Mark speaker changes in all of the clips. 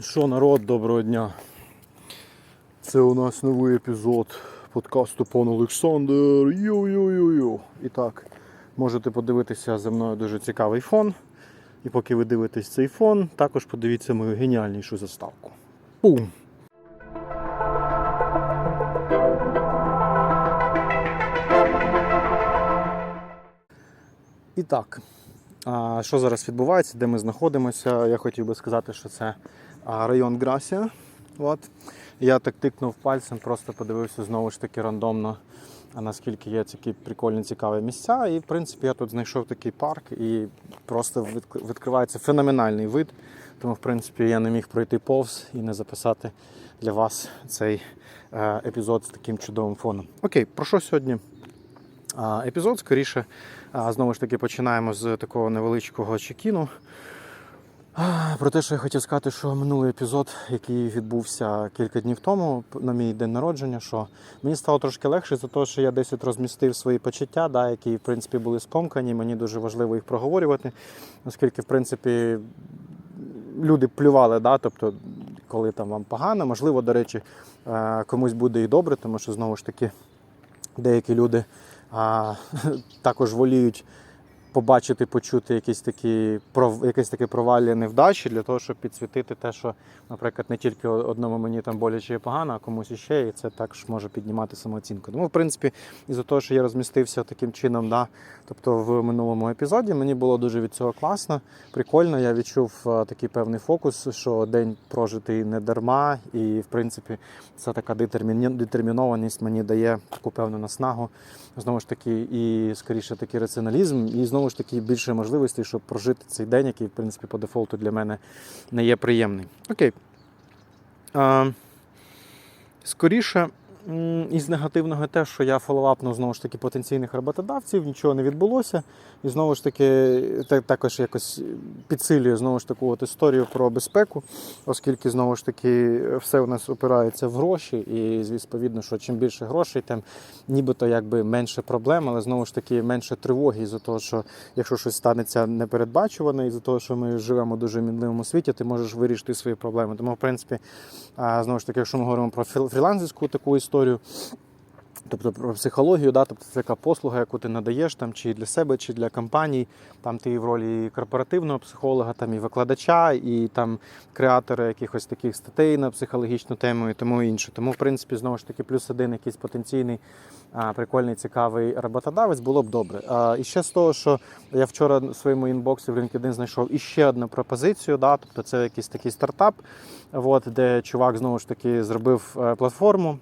Speaker 1: Що народ, доброго дня. Це у нас новий епізод подкасту Пан Олександр. Йо-йо-йо-йо. І так, можете подивитися за мною дуже цікавий фон. І поки ви дивитесь цей фон, також подивіться мою геніальнішу заставку. Пум! І так, що зараз відбувається, де ми знаходимося? Я хотів би сказати, що це район Грасія. От. Я так тикнув пальцем, просто подивився знову ж таки рандомно, наскільки є такі прикольні цікаві місця. І в принципі я тут знайшов такий парк і просто відкривається феноменальний вид. Тому, в принципі, я не міг пройти повз і не записати для вас цей е, епізод з таким чудовим фоном. Окей, про що сьогодні епізод? Скоріше, знову ж таки, починаємо з такого невеличкого чекіну. Про те, що я хотів сказати, що минулий епізод, який відбувся кілька днів тому, на мій день народження, що мені стало трошки легше за те, що я десь от розмістив свої почуття, да, які в принципі були скомкані. Мені дуже важливо їх проговорювати, оскільки, в принципі, люди плювали, да, тобто, коли там вам погано, можливо, до речі, е, комусь буде і добре, тому що знову ж таки деякі люди а, також воліють побачити, почути якісь такі пров- якесь таке провалля невдачі для того, щоб підсвітити те, що, наприклад, не тільки одному мені там боляче і погано, а комусь іще, і це також може піднімати самооцінку. Тому, в принципі, із-за того, що я розмістився таким чином, да, тобто в минулому епізоді, мені було дуже від цього класно, прикольно. Я відчув е, такий певний фокус, що день прожитий не дарма, і в принципі це така детермінованість мені дає таку певну наснагу. Знову ж таки, і скоріше такий раціоналізм, і знову ж таки більше можливостей, щоб прожити цей день, який, в принципі, по дефолту для мене не є приємний. Окей. Скоріше. Із негативного те, що я фоллоуапнув знову ж таки потенційних роботодавців, нічого не відбулося. І знову ж таки, та- також якось підсилює знову ж таку от історію про безпеку, оскільки знову ж таки все у нас опирається в гроші, і відповідно, що чим більше грошей, тим нібито якби менше проблем, але знову ж таки менше тривоги із-за того, що якщо щось станеться непередбачуване, із-за того, що ми живемо в дуже мінливому світі, ти можеш вирішити свої проблеми. Тому, в принципі, знову ж таки, якщо ми говоримо про фрі- фрілансерську таку історію. Тобто про психологію, да, тобто це така послуга, яку ти надаєш там, чи для себе, чи для компаній. Там ти в ролі корпоративного психолога, там і викладача, і там креатора якихось таких статей на психологічну тему і тому інше. Тому, в принципі, знову ж таки, плюс один якийсь потенційний а, прикольний, цікавий роботодавець було б добре. А, і ще з того, що я вчора в своєму інбоксі в LinkedIn знайшов іще одну пропозицію. Да, тобто це якийсь такий стартап, от, де чувак знову ж таки зробив е, платформу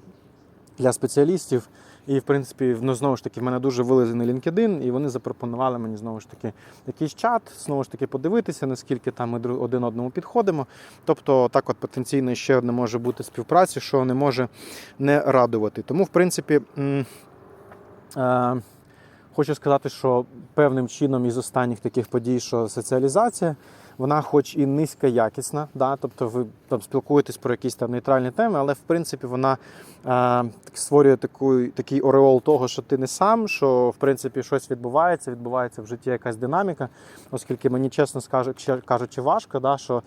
Speaker 1: для спеціалістів. І, в принципі, ну, знову ж таки, в мене дуже вилизаний LinkedIn, і вони запропонували мені знову ж таки якийсь чат, знову ж таки, подивитися, наскільки там ми один одному підходимо. Тобто, так от потенційно ще одне може бути співпраці, що не може не радувати. Тому, в принципі, е, хочу сказати, що певним чином із останніх таких подій, що соціалізація, вона хоч і низькоякісна, да, тобто ви там спілкуєтесь про якісь там нейтральні теми, але в принципі вона е, створює таку, такий ореол того, що ти не сам, що в принципі щось відбувається, відбувається в житті якась динаміка, оскільки мені чесно кажучи, важко, да, що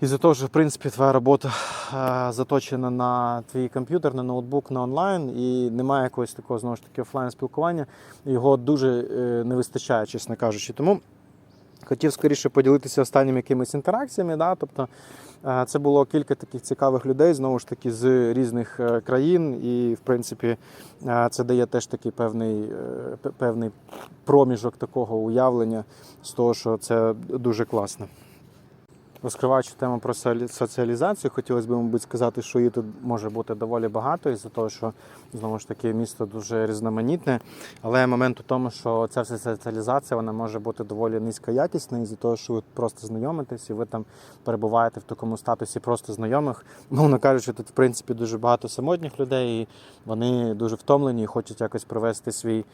Speaker 1: із-за того, що в принципі твоя робота е, заточена на твій комп'ютер, на ноутбук, на онлайн, і немає якогось такого знову ж таки офлайн спілкування, його дуже е, не вистачає, чесно кажучи. Тому хотів скоріше поділитися останніми якимись інтеракціями. Да? Тобто е, це було кілька таких цікавих людей, знову ж таки, з різних е, країн, і в принципі е, це дає теж такий певний, певний проміжок такого уявлення з того, що це дуже класно. Розкриваючи тему про соціалізацію, хотілося б, мабуть, сказати, що її тут може бути доволі багато, із-за того, що знову ж таки місто дуже різноманітне. Але момент у тому, що ця вся соціалізація вона може бути доволі низькоякісна, із-за того, що ви просто знайомитесь і ви там перебуваєте в такому статусі просто знайомих. Мовно кажучи, тут в принципі дуже багато самотніх людей, і вони дуже втомлені і хочуть якось провести свій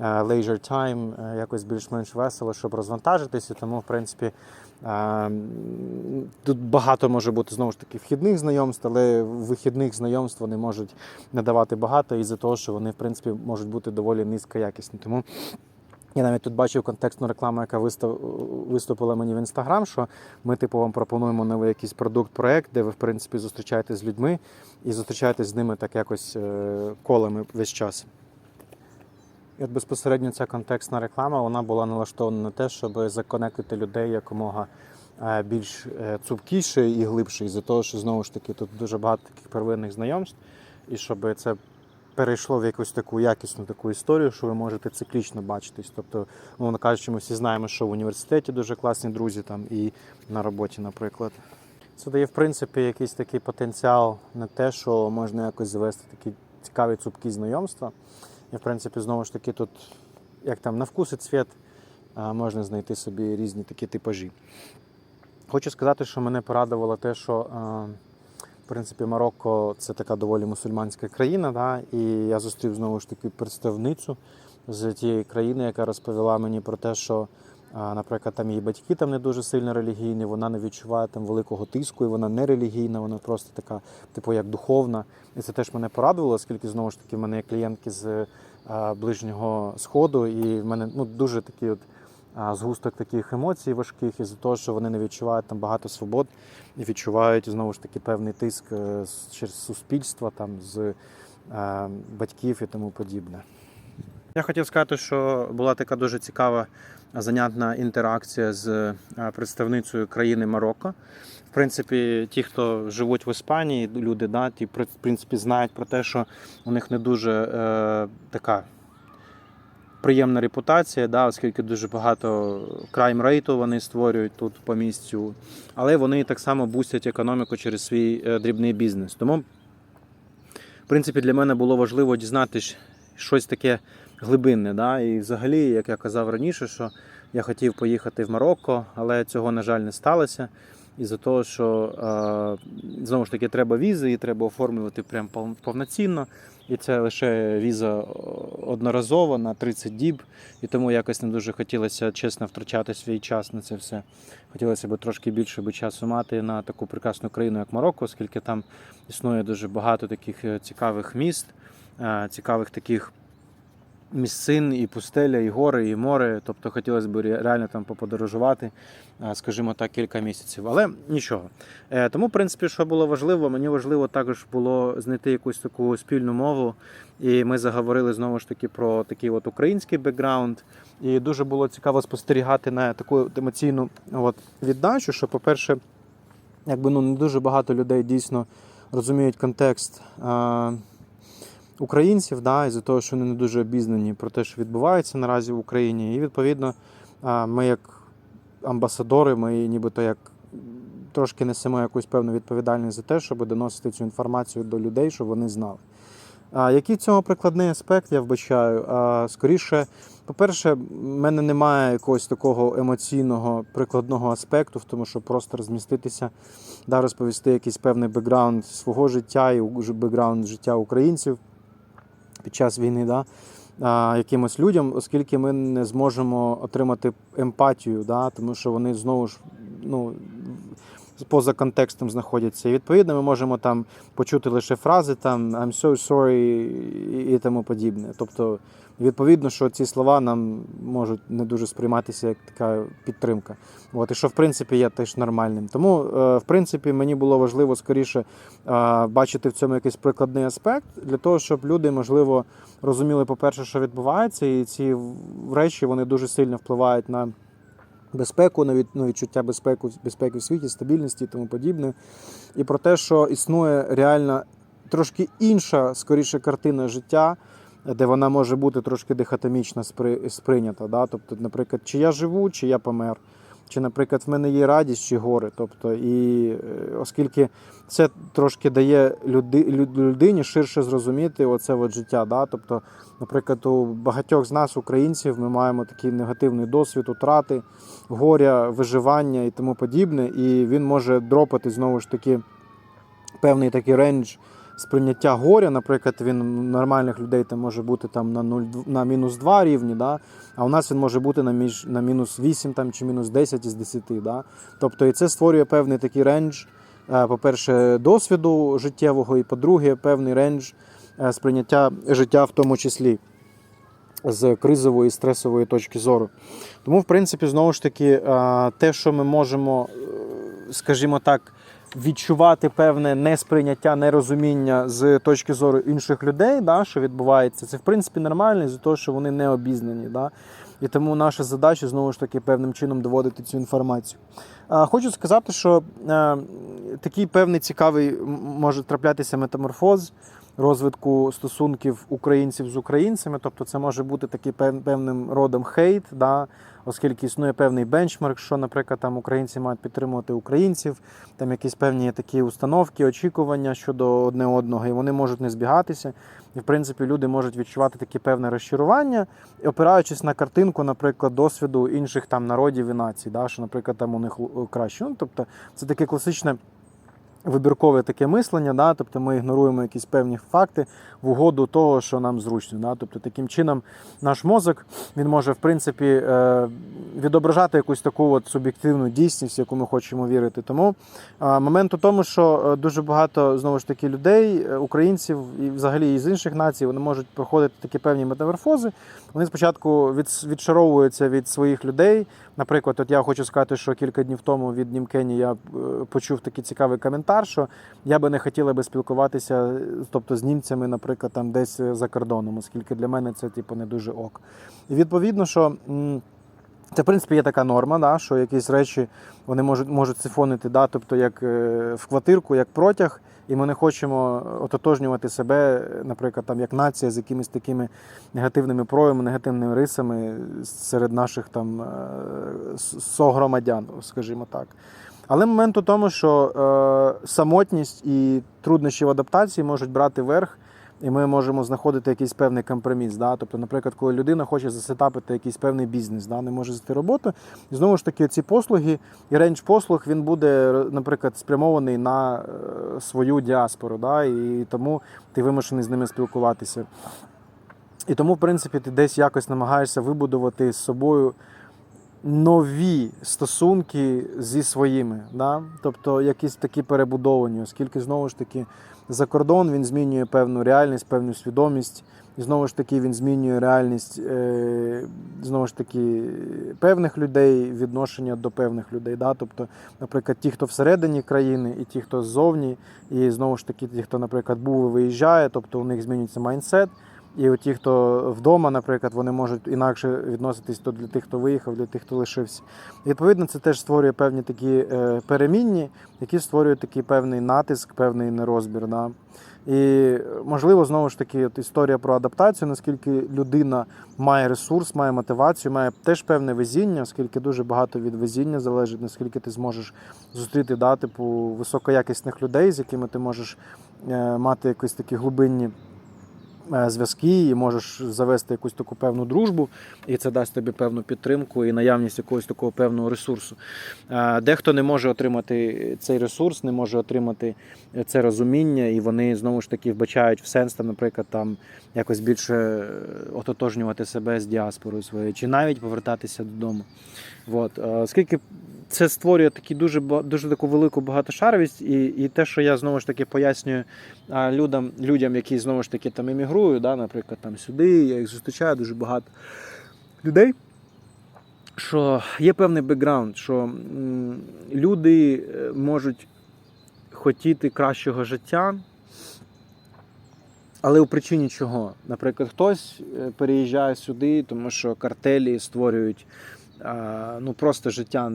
Speaker 1: е, leisure time, е, якось більш-менш весело, щоб розвантажитися. Тому, в принципі, Тут багато може бути знову ж таки вхідних знайомств, але вихідних знайомств вони можуть не давати багато із-за того, що вони, в принципі, можуть бути доволі низькоякісні. Тому Я навіть тут бачив контекстну рекламу, яка виступила мені в інстаграм, що ми, типу, вам пропонуємо новий якийсь продукт-проект, де ви, в принципі, зустрічаєтесь з людьми і зустрічаєтесь з ними так якось е, колами весь час. От безпосередньо ця контекстна реклама вона була налаштована на те, щоб законектити людей якомога е, більш е, цупкіше і глибше, із-за того, що знову ж таки тут дуже багато таких первинних знайомств, і щоб це перейшло в якусь таку якісну таку історію, що ви можете циклічно бачитись. Тобто, мовно кажучи, ми всі знаємо, що в університеті дуже класні друзі там і на роботі, наприклад. Це дає, в принципі, якийсь такий потенціал на те, що можна якось завести такі цікаві цупкі знайомства. І, в принципі, знову ж таки, тут, як там на вкус і цвіт, можна знайти собі різні такі типажі. Хочу сказати, що мене порадувало те, що в принципі Марокко це така доволі мусульманська країна, да? і я зустрів знову ж таки представницю з тієї країни, яка розповіла мені про те, що, наприклад, там її батьки там не дуже сильно релігійні, вона не відчуває там великого тиску, і вона не релігійна, вона просто така, типу, як духовна. І це теж мене порадувало, оскільки знову ж таки в мене є клієнтки з ближнього сходу, і в мене ну, дуже такий от згусток таких емоцій важких, із-за того, що вони не відчувають там багато свобод і відчувають знову ж таки певний тиск е, через суспільство, там з е, батьків і тому подібне. Я хотів сказати, що була така дуже цікава занятна інтеракція з е, представницею країни Марокко. В принципі, ті, хто живуть в Іспанії, люди, да, ті, в принципі, знають про те, що у них не дуже е, така приємна репутація, да, оскільки дуже багато крайм рейту вони створюють тут по місцю, але вони так само бустять економіку через свій е, дрібний бізнес. Тому, в принципі, для мене було важливо дізнатися щось таке глибинне. Да? І взагалі, як я казав раніше, що я хотів поїхати в Марокко, але цього, на жаль, не сталося. Із-за того, що е, знову ж таки треба візи, і треба оформлювати прям повноцінно. І це лише віза одноразова на 30 діб. І тому якось не дуже хотілося чесно втрачати свій час на це все. Хотілося б трошки більше би часу мати на таку прекрасну країну, як Марокко, оскільки там існує дуже багато таких е, цікавих міст, цікавих таких місцин, і пустеля, і гори, і море. Тобто хотілося б реально там поподорожувати, е, скажімо так, кілька місяців. Але нічого. Е, Тому, в принципі, що було важливо, мені важливо також було знайти якусь таку спільну мову. І ми заговорили знову ж таки про такий от український бекграунд. І дуже було цікаво спостерігати на таку емоційну от, віддачу, що, по-перше, якби ну не дуже багато людей дійсно розуміють контекст е, українців, да, із-за того, що вони не дуже обізнані про те, що відбувається наразі в Україні. І відповідно, ми як амбасадори, ми нібито як трошки несемо якусь певну відповідальність за те, щоб доносити цю інформацію до людей, щоб вони знали. А який в цьому прикладний аспект я вбачаю? А, скоріше, по-перше, в мене немає якогось такого емоційного прикладного аспекту, в тому, щоб просто розміститися, да, розповісти якийсь певний бекграунд свого життя і бекграунд життя українців під час війни, да, якимось людям, оскільки ми не зможемо отримати емпатію, да, тому що вони знову ж ну, поза контекстом знаходяться. І відповідно ми можемо там почути лише фрази там I'm so sorry і- тому подібне. Тобто, відповідно, що ці слова нам можуть не дуже сприйматися як така підтримка. От, і що в принципі є теж нормальним. Тому, е, в принципі, мені було важливо скоріше е, бачити в цьому якийсь прикладний аспект для того, щоб люди, можливо, розуміли, по-перше, що відбувається, і ці речі вони дуже сильно впливають на безпеку, на від- відчуття безпеки, безпеки в світі, стабільності і тому подібне. І про те, що існує реально трошки інша, скоріше, картина життя, де вона може бути трошки дихотомічно спри- сприйнята. Да? Тобто, наприклад, чи я живу, чи я помер. Чи, наприклад, в мене є радість чи горе. Тобто, і е, оскільки це трошки дає люди, людині ширше зрозуміти оце от життя. Да? Тобто, наприклад, у багатьох з нас, українців, ми маємо такий негативний досвід утрати, горя, виживання і тому подібне. І він може дропати знову ж таки певний такий рейндж сприйняття горя. Наприклад, він нормальних людей там може бути там на 0, на мінус 2 рівні, да? а у нас він може бути на, між, на мінус 8 там, чи мінус 10 із 10. Да? Тобто і це створює певний такий рейндж, е, по-перше, досвіду життєвого, і по-друге, певний рейндж е, сприйняття життя в тому числі. з кризової стресової точки зору. Тому, в принципі, знову ж таки, е, те, що ми можемо, скажімо так, відчувати певне несприйняття, нерозуміння з точки зору інших людей, да, що відбувається, це в принципі нормально з того, що вони не обізнані. Да. І тому наша задача знову ж таки певним чином доводити цю інформацію. Хочу сказати, що е, такий певний цікавий може траплятися метаморфоз розвитку стосунків українців з українцями. Тобто, це може бути такий пев- певним родом хейт, да, оскільки існує певний бенчмарк, що, наприклад, там українці мають підтримувати українців, там якісь певні такі установки, очікування щодо одне одного, і вони можуть не збігатися. І, в принципі, люди можуть відчувати таке певне розчарування, і опираючись на картинку, наприклад, досвіду інших там народів і націй, да, що, наприклад, там у них краще. Ну, тобто, це таке класичне. Вибіркове таке мислення, да? тобто ми ігноруємо якісь певні факти в угоду того, що нам зручно. Да? Тобто таким чином наш мозок він може в принципі е, відображати якусь таку от суб'єктивну дійсність, яку ми хочемо вірити. Тому е, момент у тому, що е, дуже багато знову ж таки людей, українців і взагалі із інших націй, вони можуть проходити такі певні метаморфози. Вони спочатку відшаровуються від своїх людей. Наприклад, от я хочу сказати, що кілька днів тому від Німкені я почув такий цікавий коментар, що я би не хотіла би спілкуватися, тобто з німцями, наприклад, там десь за кордоном, оскільки для мене це типу не дуже ок. І відповідно, що. це, в принципі, є така норма, да, що якісь речі вони можуть, можуть сифонити, да, тобто як е, в квартирку, як протяг, і ми не хочемо ототожнювати себе, наприклад, там, як нація з якимись такими негативними проявами, негативними рисами серед наших там е, согромадян, скажімо так. Але момент у тому, що е, самотність і труднощі в адаптації можуть брати верх, і ми можемо знаходити якийсь певний компроміс. Да? Тобто, наприклад, коли людина хоче засетапити якийсь певний бізнес, да? не може знайти роботу, і знову ж таки, ці послуги і рейндж послуг він буде, наприклад, спрямований на е, свою діаспору, да? і тому ти вимушений з ними спілкуватися. І тому, в принципі, ти десь якось намагаєшся вибудувати з собою нові стосунки зі своїми, да? тобто якісь такі перебудовані, оскільки знову ж таки за кордон він змінює певну реальність, певну свідомість, і знову ж таки він змінює реальність е, знову ж таки певних людей, відношення до певних людей. Да? Тобто, наприклад, ті, хто всередині країни, і ті, хто ззовні, і знову ж таки ті, хто, наприклад, був і виїжджає, тобто у них змінюється майндсет. І от ті, хто вдома, наприклад, вони можуть інакше відноситись то для тих, хто виїхав, для тих, хто лишився. І, відповідно, це теж створює певні такі е, перемінні, які створюють такий певний натиск, певний нерозбір. Да? І можливо, знову ж таки, от історія про адаптацію, наскільки людина має ресурс, має мотивацію, має теж певне везіння, оскільки дуже багато від везіння залежить, наскільки ти зможеш зустріти да, типу, високоякісних людей, з якими ти можеш е, мати якісь такі глибинні зв'язки і можеш завести якусь таку певну дружбу, і це дасть тобі певну підтримку і наявність якогось такого певного ресурсу. Е, Дехто не може отримати цей ресурс, не може отримати це розуміння, і вони знову ж таки вбачають в сенс, там, наприклад, там якось більше е, ототожнювати себе з діаспорою своєю, чи навіть повертатися додому. От. Е, Оскільки це створює такі дуже, дуже таку велику багатошаровість, і, і те, що я знову ж таки пояснюю людям, людям, які знову ж таки там емігрують, да, наприклад, там сюди, я їх зустрічаю дуже багато людей. Що є певний бекграунд, що люди е, можуть хотіти кращого життя, але у причині чого? Наприклад, хтось е, переїжджає сюди, тому що картелі створюють ну, просто життя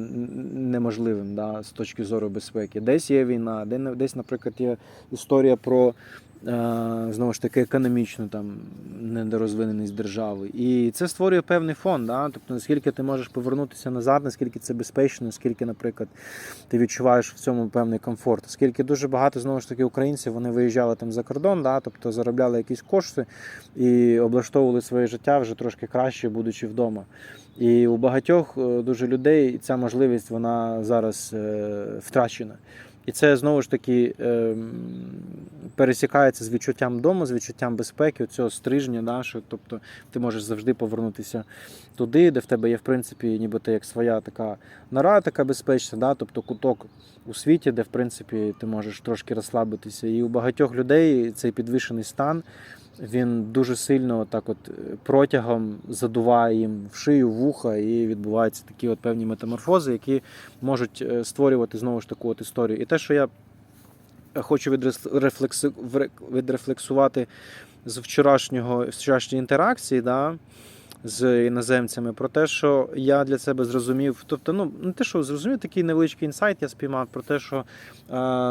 Speaker 1: неможливим да, з точки зору безпеки. Десь є війна, де- десь, наприклад, є історія про е, знову ж таки економічну там недорозвиненість держави. І це створює певний фон. Да? Тобто, наскільки ти можеш повернутися назад, наскільки це безпечно, наскільки, наприклад, ти відчуваєш в цьому певний комфорт. Оскільки дуже багато знову ж таки українців вони виїжджали там за кордон, да? тобто заробляли якісь кошти і облаштовували своє життя вже трошки краще, будучи вдома. І у багатьох е, дуже людей ця можливість вона зараз е, втрачена. І це знову ж таки ем, пересікається з відчуттям дому, з відчуттям безпеки, цього стрижня, да, що, тобто ти можеш завжди повернутися туди, де в тебе є, в принципі, ніби ти як своя така нора, така безпечна, да, тобто куток у світі, де в принципі ти можеш трошки розслабитися. І у багатьох людей цей підвищений стан
Speaker 2: він дуже сильно так от е, протягом задуває їм в шию, вуха, і відбуваються такі от певні метаморфози, які можуть е, створювати знову ж таку от історію. І те, що я хочу відрефлексу- відрефлексувати з вчорашнього з вчорашньої інтеракції, да, з іноземцями, про те, що я для себе зрозумів, тобто, ну не те, що зрозумів, такий невеличкий інсайт я спіймав про те, що е,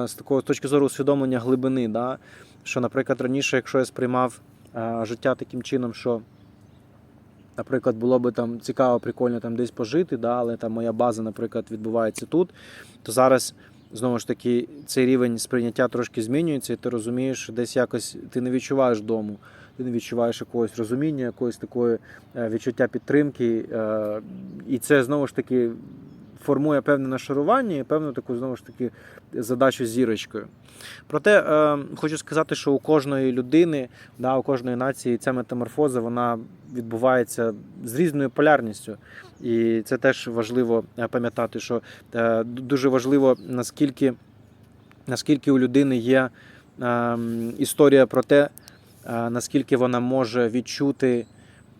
Speaker 2: з такого з точки зору усвідомлення глибини, да, що, наприклад, раніше, якщо я сприймав е, життя таким чином, що, наприклад, було би там цікаво, прикольно там десь пожити, да, але там моя база, наприклад, відбувається тут, то зараз. Знову ж таки, цей рівень сприйняття трошки змінюється, і ти розумієш, що десь якось ти не відчуваєш дому, ти не відчуваєш якогось розуміння, якогось такої е, відчуття підтримки. е, І це знову ж таки формує певне нашарування і певну таку знову ж таки задачу зірочкою. Проте е, хочу сказати, що у кожної людини, да, у кожної нації ця метаморфоза вона відбувається з різною полярністю. І це теж важливо пам'ятати, що дуже важливо, наскільки, наскільки у людини є е, історія про те, наскільки вона може відчути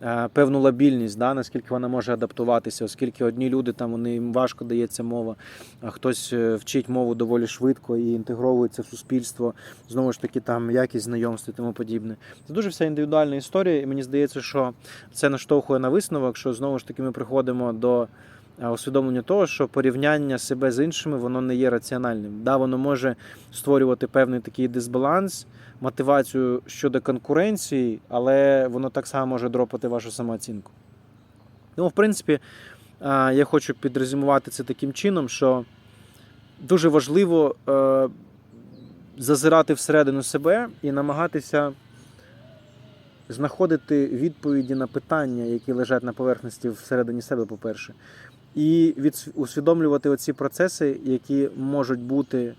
Speaker 2: е, певну лабільність, да, наскільки вона може адаптуватися, оскільки одні люди там вони їм важко дається мова, а хтось е, вчить мову доволі швидко і інтегровується в суспільство, знову ж таки, там якість знайомств і тому подібне. Це дуже вся індивідуальна історія, і мені здається, що це наштовхує на висновок, що знову ж таки ми приходимо до е, усвідомлення того, що порівняння себе з іншими воно не є раціональним. Да, воно може створювати певний такий дисбаланс, мотивацію щодо конкуренції, але воно так само може дропати вашу самооцінку. Тому, в принципі, е, я хочу підрезюмувати це таким чином, що дуже важливо е, зазирати всередину себе і намагатися знаходити відповіді на питання, які лежать на поверхності всередині себе, по-перше, і від, усвідомлювати оці процеси, які можуть бути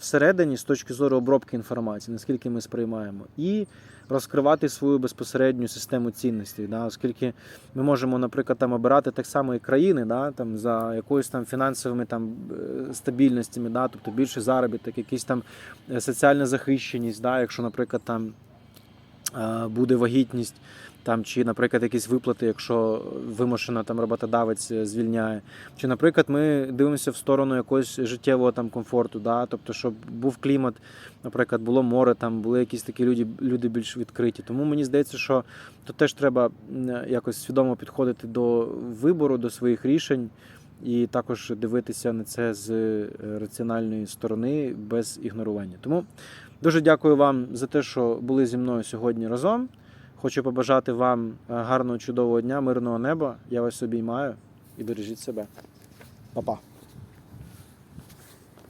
Speaker 2: всередині з точки зору обробки інформації, наскільки ми сприймаємо, і розкривати свою безпосередню систему цінностей, да, оскільки ми можемо, наприклад, там обирати так само і країни, да, там за якоюсь там фінансовими там е, стабільностями, да, тобто більше заробіток, якісь там е, соціальна захищеність, да, якщо, наприклад, там е, буде вагітність, там, чи, наприклад, якісь виплати, якщо вимушено там роботодавець е, звільняє. Чи, наприклад, ми дивимося в сторону якогось життєвого там комфорту, да? тобто, щоб був клімат, наприклад, було море, там були якісь такі люди, люди більш відкриті. Тому мені здається, що тут теж треба якось свідомо підходити до вибору, до своїх рішень. І також дивитися на це з е, раціональної сторони без ігнорування. Тому дуже дякую вам за те, що були зі мною сьогодні разом. Хочу побажати вам е, гарного, чудового дня, мирного неба. Я вас обіймаю і бережіть себе. Па-па.